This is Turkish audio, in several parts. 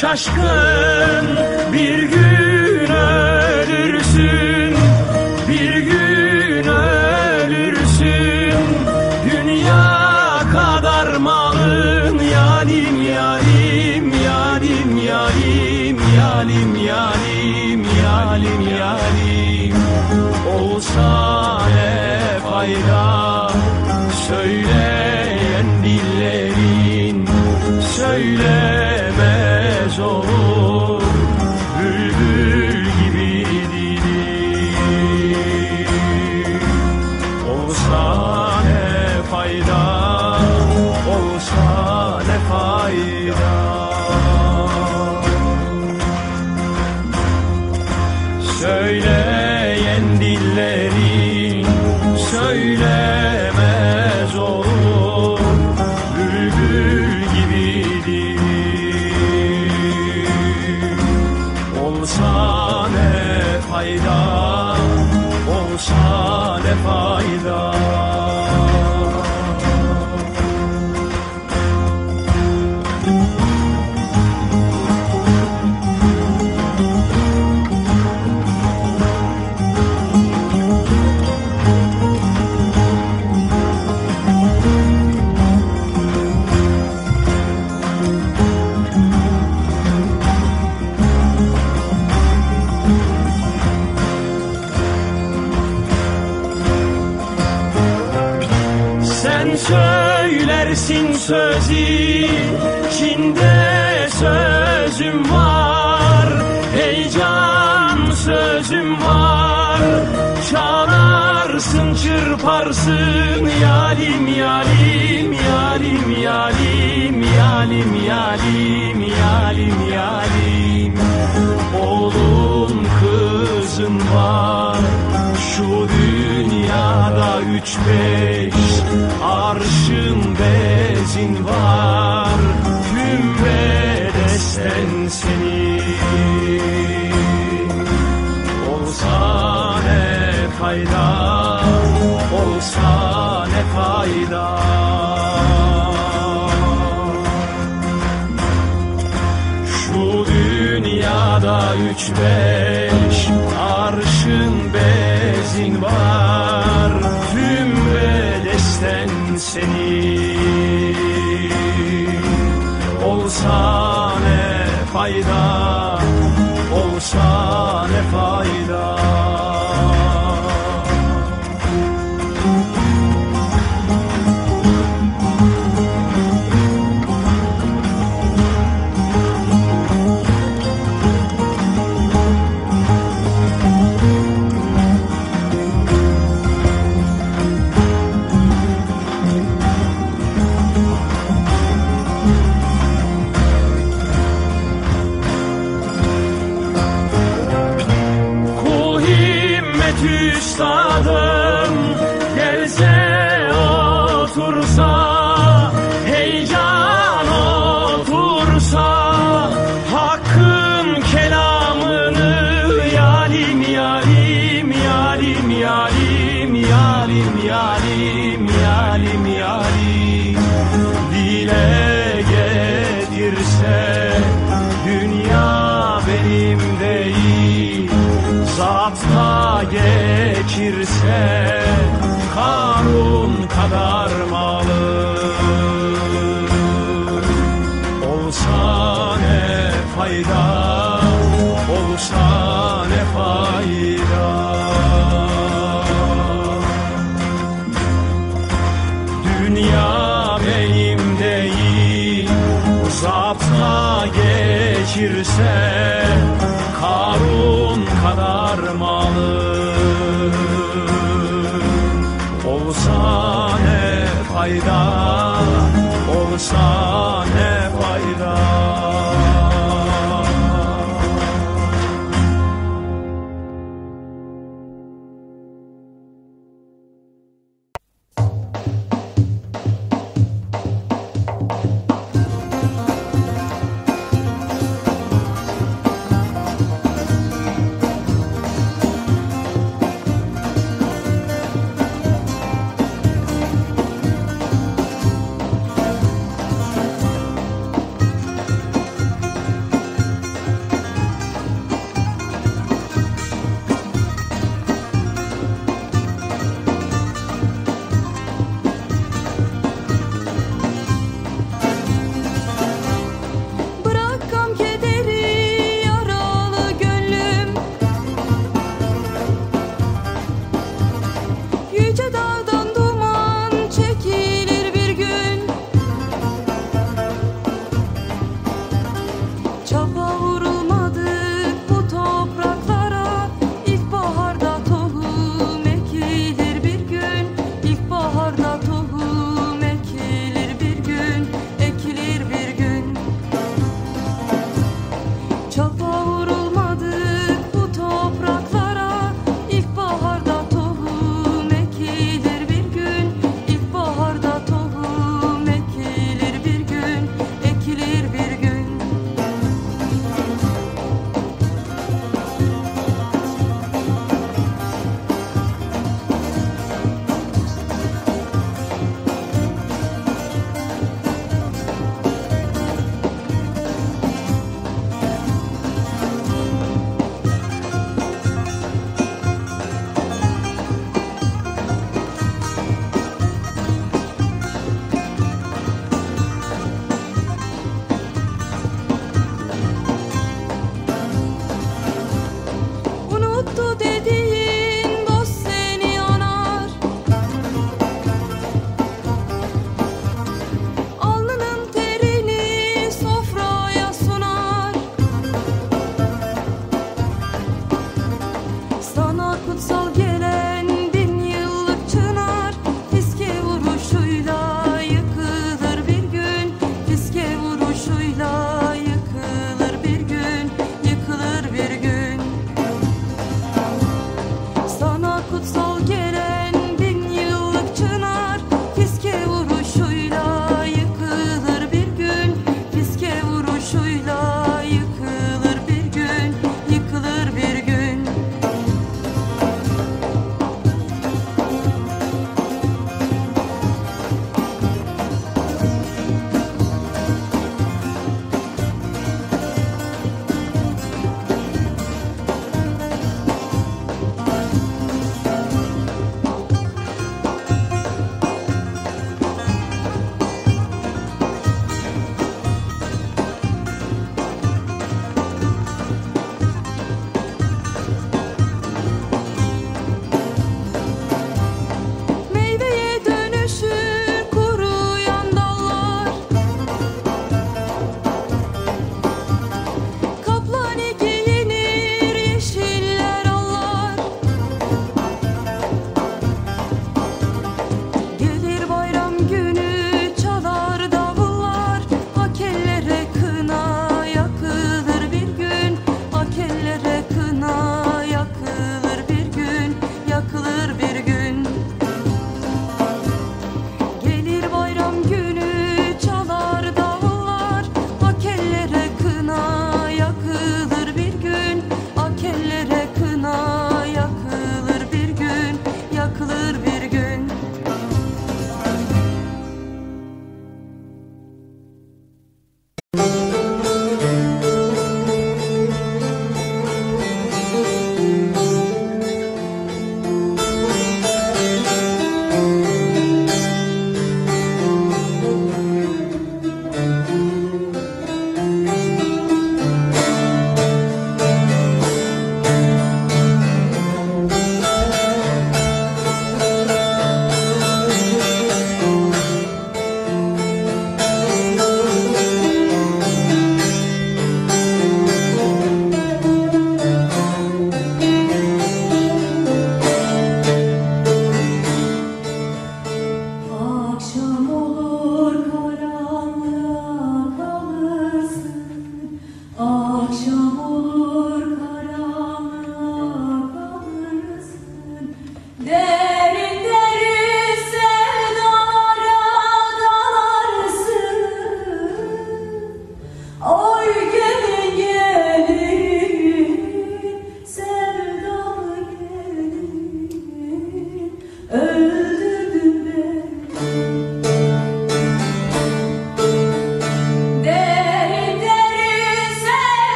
şaşkın. Bir gün ölürsün Bir gün ölürsün. Dünya kadar malın Yalim yalim yalim yalim yalim yalim yalim yalim. Olsa ne fayda Söyleyen dillerin Söylemez söylersin sözü. Çin'de sözüm var Heyecan sözüm var. Çalarsın çırparsın Yalim yalim yalim yalim yalim yalim yalim yalim. Oğlum kızım var şu dünyada üç beş Olsa ne fayda Olsa ne fayda Olsa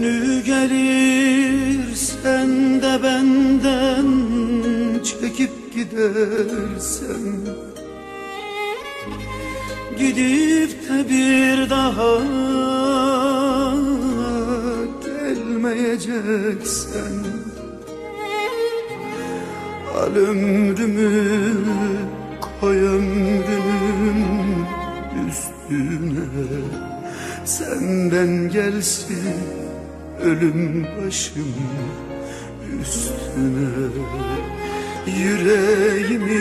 Günü gelir sen de benden çekip gidersen. Gidip de bir daha gelmeyeceksen. Al ömrümü koy ömrünün üstüne. Senden gelsin ölüm başım üstüne Yüreğimi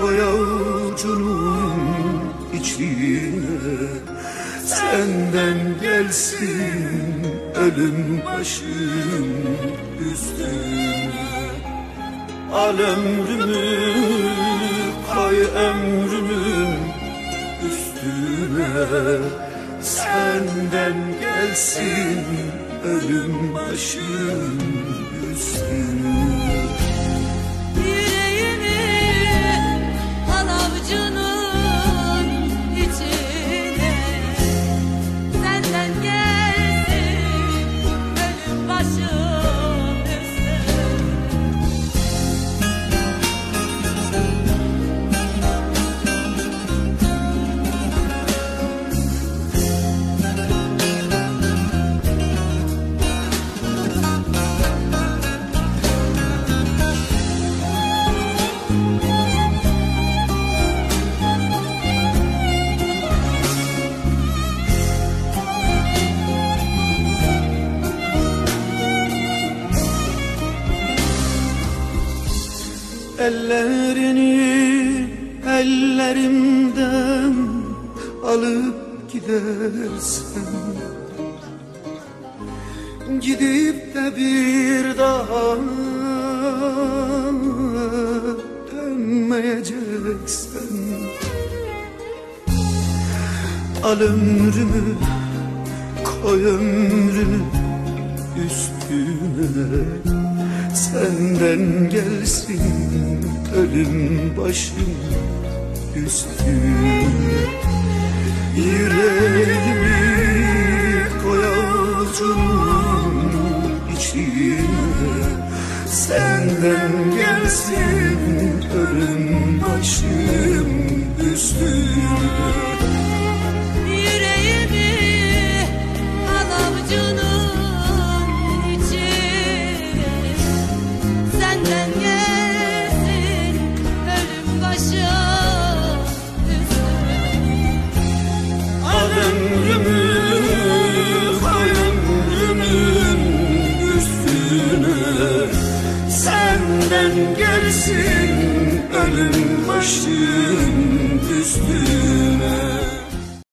koy avucunun içine. Senden gelsin ölüm başım üstüne. Al ömrümü koy ömrümün üstüne. Senden gelsin ölüm başım üstüne Gidip de bir daha dönmeyeceksen Al ömrümü koy ömrünü üstüne. Senden gelsin ölüm başım üstüne. Yüreğimi avucunun içine Senden gelsin ölüm başım üstüne